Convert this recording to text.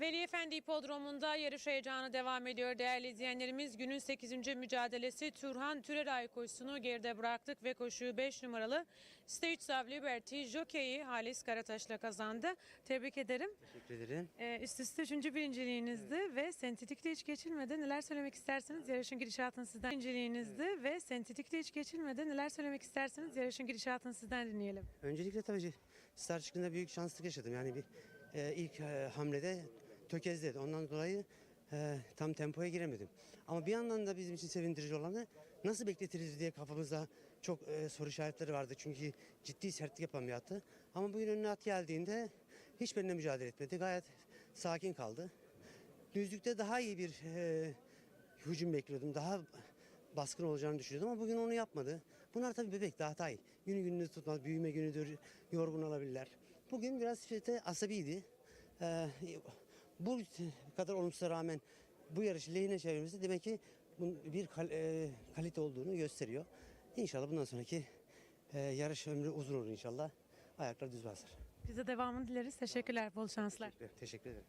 Veli Efendi İpodromu'nda yarış heyecanı devam ediyor değerli izleyenlerimiz. Günün 8. mücadelesi Turhan Türeray koşusunu geride bıraktık ve koşuyu 5 numaralı States of Liberty Jockey'i Halis Karataş'la kazandı. Tebrik ederim. Teşekkür ederim. Ee, üst üste üçüncü birinciliğinizdi ve sentetikte hiç geçilmedi. Neler söylemek istersiniz? Yarışın gidişatını sizden birinciliğinizdi ve sentetikte hiç geçilmedi. Neler söylemek istersiniz? Yarışın gidişatını sizden dinleyelim. Öncelikle tabii start çıktığında büyük şanslık yaşadım. Yani bir e, ilk e, hamlede tökezledi. Ondan dolayı e, tam tempoya giremedim. Ama bir yandan da bizim için sevindirici olanı nasıl bekletiriz diye kafamızda çok e, soru işaretleri vardı. Çünkü ciddi sertlik attı. Ama bugün önüne at geldiğinde hiç benimle mücadele etmedi. Gayet sakin kaldı. Düzlükte daha iyi bir e, hücum bekliyordum. Daha baskın olacağını düşünüyordum ama bugün onu yapmadı. Bunlar tabii bebek daha tay. Günü gününü tutmaz, büyüme günüdür, yorgun olabilirler. Bugün biraz işte asabiydi. Ee, bu kadar olumsuza rağmen bu yarışı lehine çevirmesi demek ki bunun bir kal- e, kalite olduğunu gösteriyor. İnşallah bundan sonraki e, yarış ömrü uzun olur inşallah. Ayaklar düz basar. Bize devamını dileriz. Teşekkürler. Bol şanslar. Teşekkür ederim.